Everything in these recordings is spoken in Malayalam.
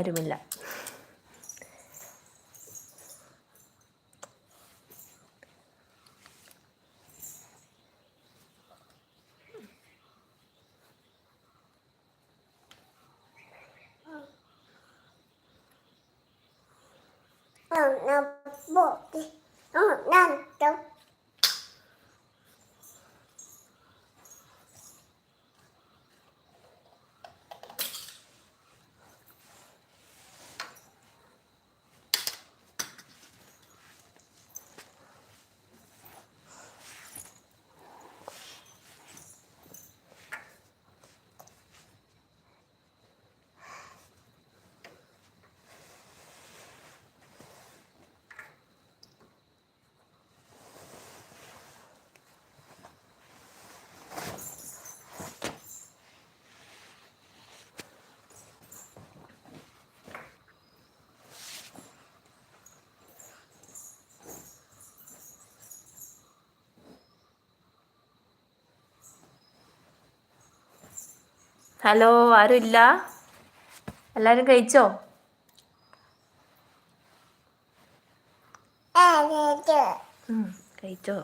ആരുമില്ല. ഹലോ ആരും ഇല്ല എല്ലാരും കഴിച്ചോ? കഴിച്ചോ?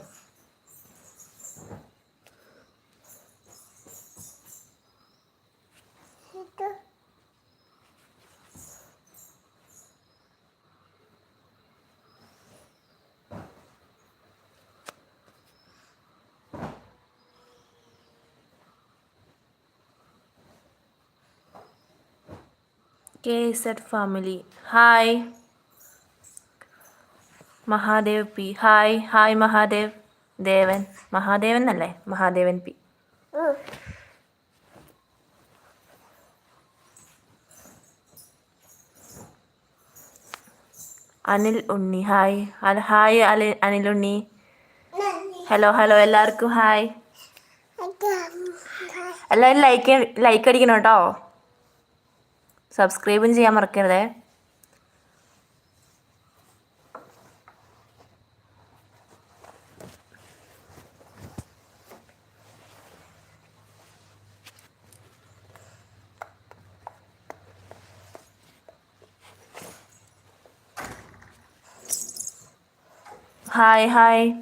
K Z family. Hi. Mahadev P. Hi. Hi Mahadev. Devan. Mahadevan എന്നല്ലേ Mahadevan P. Anil Unni. Hi. Hi Ali Anil Unni. Hello hello. എല്ലാവർക്കും ഹായ്. എല്ലാവരും ലൈക്ക് ലൈക്ക് അടിക്കണം കേട്ടോ. സബ്സ്ക്രൈബും ചെയ്യാൻ മറക്കരുതേ. Hi hi.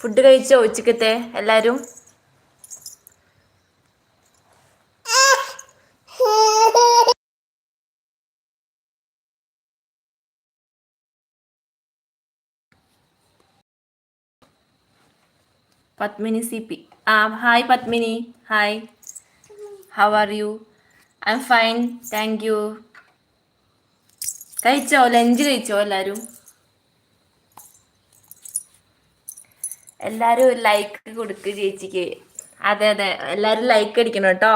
ഫുഡ് കഴിച്ചോ ഉച്ചക്കത്തെ എല്ലാവരും പത്മിനി സി പി ആ hi Padmini hi how are you I am fine thank you കഴിച്ചോ? ലഞ്ച് കഴിച്ചോ എല്ലാവരും എല്ലാവരും ലൈക്ക് കൊടുക്ക് ചേച്ചിക്ക്. അതെ അതെ. എല്ലാവരും ലൈക്ക് അടിക്കണം കേട്ടോ.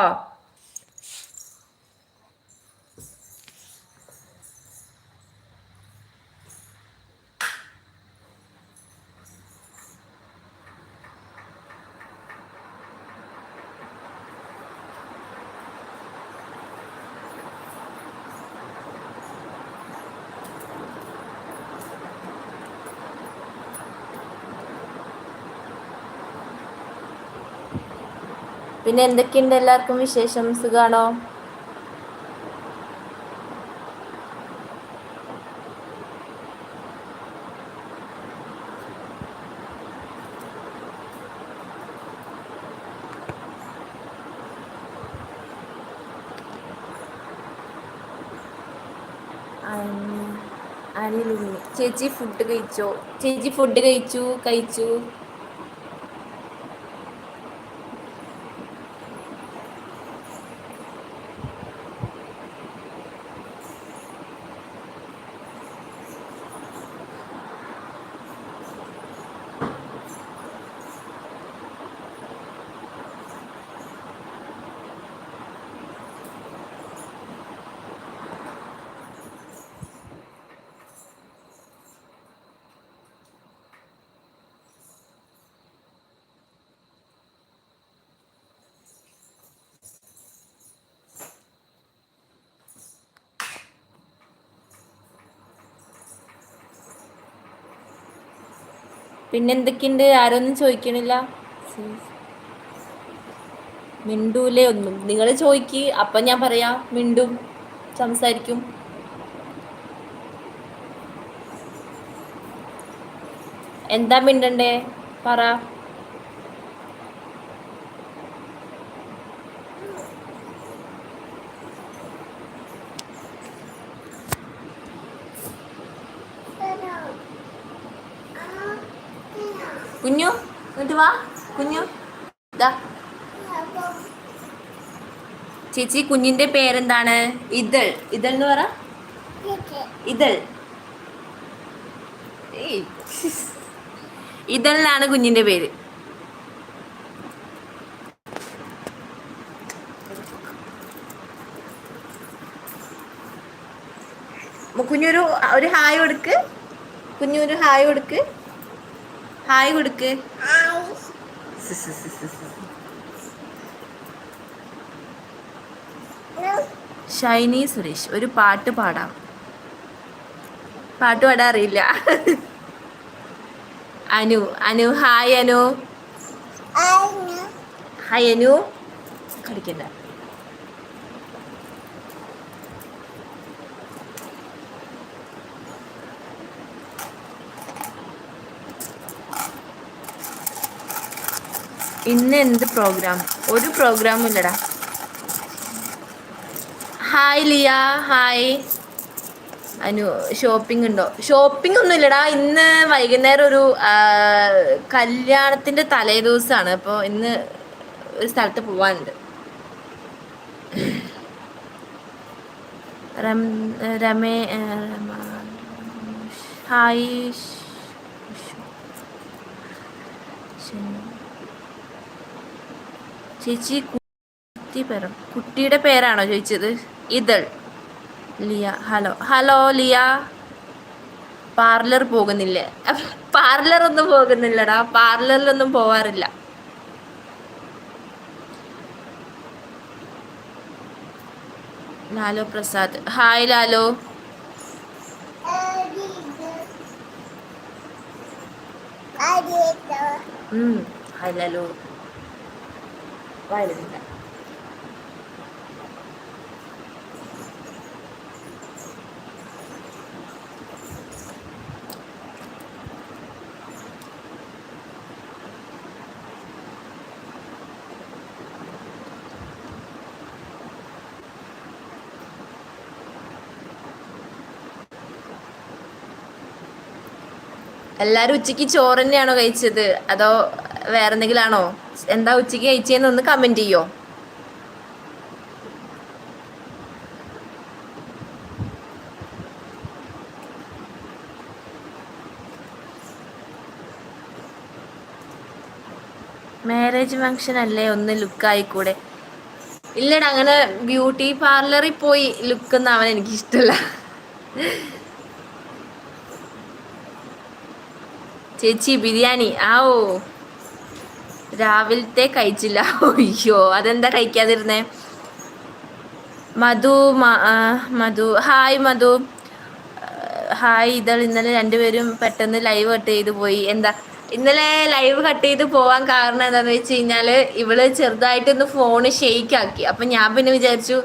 പിന്നെ എന്തൊക്കെയുണ്ട് എല്ലാവർക്കും വിശേഷം? സുഖാണോ? ചേച്ചി ഫുഡ് കഴിച്ചോ? ചേച്ചി ഫുഡ് കഴിച്ചു കഴിച്ചു. പിന്നെ എന്തൊക്കെയുണ്ട് ആരൊന്നും ചോദിക്കണില്ല. മിണ്ടൂലേ ഒന്നും. നിങ്ങൾ ചോദിക്ക്. അപ്പം ഞാൻ പറയാം മിണ്ടും സംസാരിക്കും. എന്താ മിണ്ടണ്ടേ? പറ. ചേച്ചി കുഞ്ഞിന്റെ പേരെന്താണ്? ഇതൾ. ഇതൾ എന്ന് പറ? ഇതൾ. ഇതൾ എന്നാണ് കുഞ്ഞിന്റെ പേര്. മു- കുഞ്ഞൊരു ഒരു ഹായ് കൊടുക്ക്. കുഞ്ഞൊരു ഒരു ഹായ് കൊടുക്ക്. ഹായ് കൊടുക്ക്. ഷൈനി സുരേഷ് ഒരു പാട്ട് പാടാം. പാട്ട് പാടാൻ അറിയില്ല. അനു അനു ഹായ് അനു. ഹായ് അനു. കളിക്കണ്ട. ഇന്ന് എന്ത് പ്രോഗ്രാം ഒരു പ്രോഗ്രാമും ഇല്ലടാ. Hi Liya hi Anu shopping ഉണ്ടോ? ഷോപ്പിംഗ് ഒന്നും ഇല്ലടാ ഇന്ന് വൈകുന്നേരം ഒരു കല്യാണത്തിന്റെ തലേ ദിവസമാണ് അപ്പോൾ ഇന്ന് ഒരു സ്ഥലത്ത് പോവാനുണ്ട്. രമേ ഹായ് ചേച്ചി കുട്ടി പേരം കുട്ടിയുടെ പേരാണോ ചോദിച്ചത്? Ithal. Liya. Hello. Hello Liya. Parlour പോകുന്നില്ലേ? പാർലർ ഒന്നും പോകുന്നില്ലടാ. പാർലറിലൊന്നും പോവാറില്ല. ലാലോ പ്രസാദ്. ഹായ് ലാലോ. ഹായ് ലാലോ. വയലില്ല എല്ലാരും ഉച്ചയ്ക്ക് ചോറ് തന്നെയാണോ കഴിച്ചത്? അതോ വേറെ എന്തെങ്കിലും ആണോ എന്താ ഉച്ചയ്ക്ക് കഴിച്ചതെന്ന് ഒന്ന് കമന്റ് ചെയ്യോ? മാരേജ് ഫംഗ്ഷൻ അല്ലേ? ഒന്ന് ലുക്ക് ആയിക്കൂടെ. ഇല്ലടാ അങ്ങനെ ബ്യൂട്ടി പാർലറിൽ പോയി ലുക്ക് ഒന്നും അവൻ എനിക്ക് ചേച്ചി ബിരിയാണി. ആ ഓ രാവിലത്തെ കഴിച്ചില്ല. അയ്യോ അതെന്താ കഴിക്കാതിരുന്നേ? മധു മധു. ഹായ് മധു. ഹായ് ഇതൾ ഇന്നലെ രണ്ടുപേരും പെട്ടെന്ന് ലൈവ് കട്ട് ചെയ്ത് പോയി. എന്താ ഇന്നലെ ലൈവ് കട്ട് ചെയ്ത് പോവാൻ കാരണം എന്താന്ന് വെച്ച് കഴിഞ്ഞാൽ ഇവൾ ചെറുതായിട്ടൊന്ന് ഫോണ് ഷെയ്ക്ക് ആക്കി. അപ്പൊ ഞാൻ പിന്നെ വിചാരിച്ചു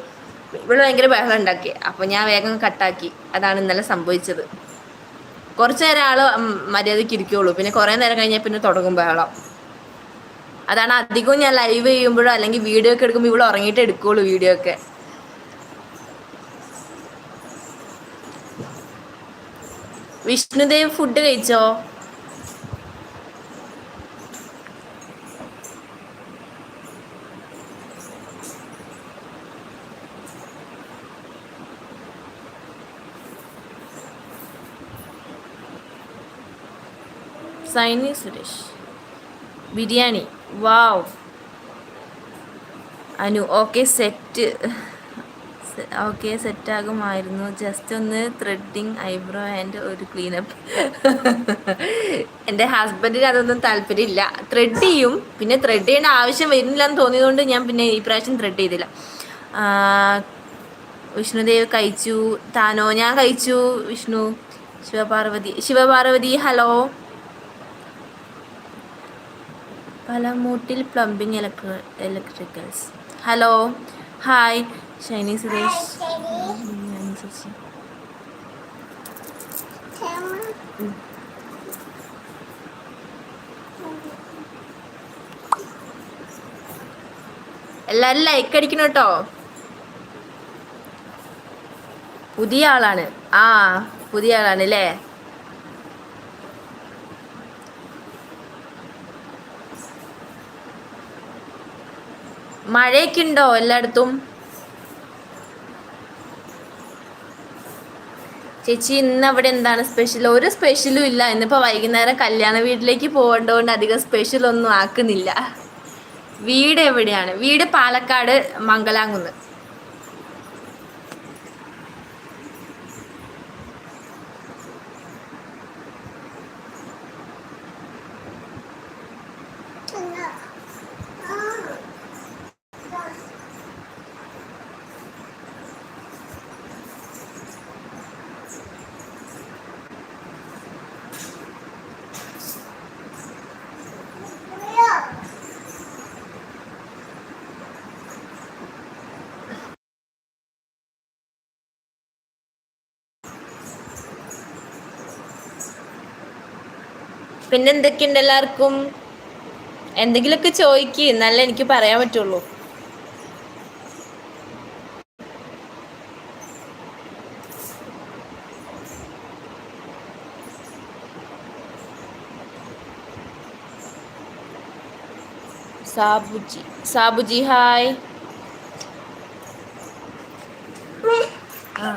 ഇവൾ ഭയങ്കര ബഹളം ഉണ്ടാക്കി. അപ്പൊ ഞാൻ വേഗം കട്ടാക്കി അതാണ് ഇന്നലെ സംഭവിച്ചത്. കുറച്ചു നേരം ആൾ മര്യാദയ്ക്ക് ഇരിക്കുള്ളൂ. പിന്നെ കുറെ നേരം കഴിഞ്ഞാൽ പിന്നെ തുടങ്ങും ബഹളം. അതാണ് അധികവും ഞാൻ ലൈവ് ചെയ്യുമ്പോഴോ അല്ലെങ്കിൽ വീഡിയോ ഒക്കെ എടുക്കുമ്പോൾ ഇവിടെ ഉറങ്ങിയിട്ട് എടുക്കുള്ളൂ വീഡിയോ ഒക്കെ. വിഷ്ണുദേവ് ഫുഡ് കഴിച്ചോ? Saini Suresh biriyani wow Anu okay set okay സെറ്റാകുമായിരുന്നു just ഒന്ന് ത്രെഡിങ് ഐബ്രോ ആൻഡ് ഒരു ക്ലീനപ്പ് എന്റെ ഹസ്ബൻഡിന് അതൊന്നും താല്പര്യമില്ല. ത്രെഡ് ചെയ്യും. പിന്നെ ത്രെഡ് ചെയ്യേണ്ട ആവശ്യം വരുന്നില്ല എന്ന് തോന്നിയതുകൊണ്ട് ഞാൻ പിന്നെ ഈ പ്രാവശ്യം ത്രെഡ് ചെയ്തില്ല. വിഷ്ണുദേവ് കഴിച്ചു. താനോ ഞാൻ കഴിച്ചു. Vishnu Shivaparvathi. Shivaparvathi hello Palamoottil plumbing ഇലക്ട്രി electricals hello hi Shiny Suresh എല്ലാരും ലൈക്ക് അടിക്കണം കേട്ടോ പുതിയ ആളാണ്. ആ പുതിയ ആളാണ് അല്ലേ മഴയൊക്കെ ഉണ്ടോ എല്ലായിടത്തും? ചേച്ചി ഇന്ന് അവിടെ എന്താണ് സ്പെഷ്യൽ ഒരു സ്പെഷ്യലും ഇല്ല. ഇന്നിപ്പോ വൈകുന്നേരം കല്യാണ വീട്ടിലേക്ക് പോകേണ്ടതുകൊണ്ട് അധികം സ്പെഷ്യൽ ഒന്നും ആക്കുന്നില്ല. വീട് എവിടെയാണ്? വീട് പാലക്കാട് മംഗലാംകുന്ന്. പിന്നെ എന്തൊക്കെയുണ്ട് എല്ലാവർക്കും? എന്തെങ്കിലുമൊക്കെ ചോദിക്ക് നല്ല എനിക്ക് പറയാൻ പറ്റുള്ളൂ. സാബുജി സാബുജി ഹായ്. ആ.